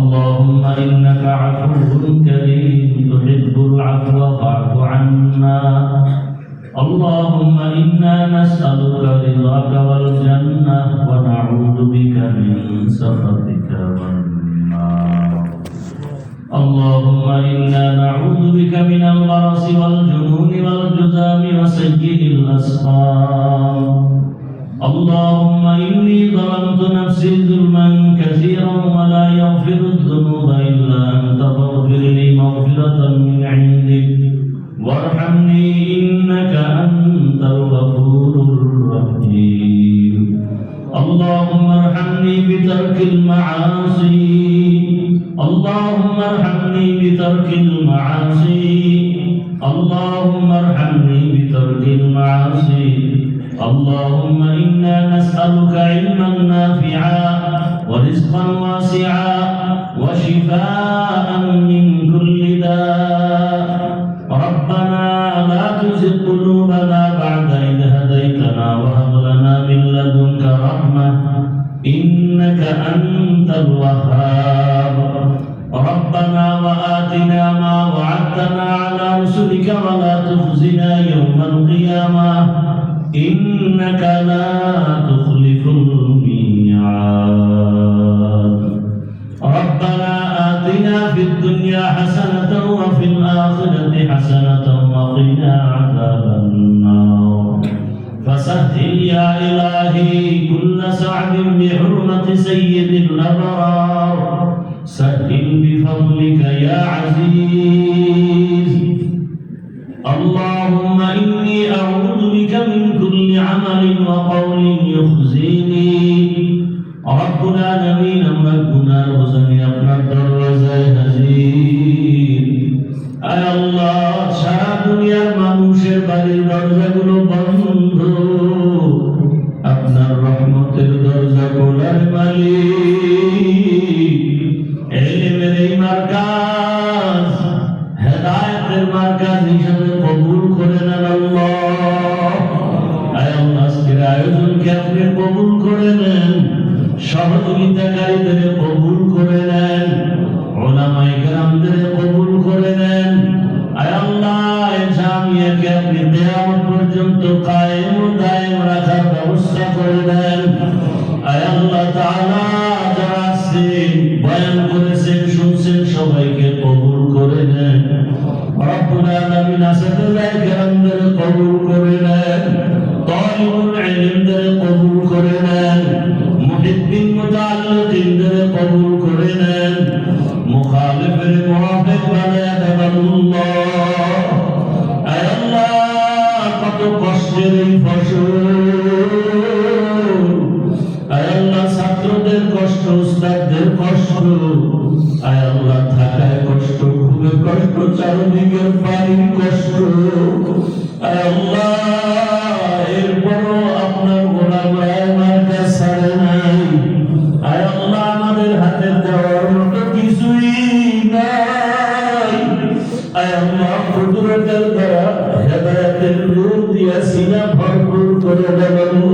اللهم إنك عفو كريم تحب العفو فاعف عنا. اللهم إنا نسألك رضاك والجنة ونعوذ بك من سخطك والنار. اللهم إنا نعوذ بك من البرص والجنون والجذام وسيء الأسقام. اللهم إني ظلمت نفسي ظلما كثيرا ولا يغفر الذنوب إلا أنت فاغفر لي مغفرة من عندك. وارحمني إنك أنت الغفور الرحيم. اللهم ارحمني بترك المعاصي. اللهم ارحمني بترك المعاصي. اللهم ارحمني بترك المعاصي. اللهم إنا نسألك علما نافعا ورزقا واسعا وشفاء من كل داء. ربنا لا تزغ قلوبنا بعد إذ هديتنا وهب لنا من لدنك رحمة إنك أنت الوهاب. ربنا وآتنا ما وعدتنا على رسلك ولا تخزنا يوم القيامة. إنك لا تخلف الميعاد. ربنا آتنا في الدنيا حسنة وفي الآخرة حسنة وقنا عذاب النار. فسهل يا إلهي كل سعد بحرمة سيد الأبرار. سهل بفضلك يا عزيز. اللهم إني أعوذ بك من عمل وقول يخزيني رب العالمين আমরা গুনার বোঝানি আপনার দরওয়াজায় হাজির আয় আল্লাহ সারা দুনিয়ার মানুষের বাড়ির দরজাগুলো বন্ধ করে নেন সহযোগিতাকারীদের কবুল করে নেন, ওলামায়ে গ্রামদের কবুল করে নেন। পর্যন্ত কায়েম দায়েম রাখার ব্যবস্থা করে দেন। আয়াল্লাহ তাআলা ছাত্রদের কষ্ট, উস্তাদদের কষ্ট। আয় আল্লাহ, থাকায় কষ্ট, ঘুমে কষ্ট, চারদিকের পানির কষ্ট। আয় আল্লাহ, এরপরও আমাদের হাতে দেওয়ার কিছুই আয় আল্লাহ করে দেন আল্লাহ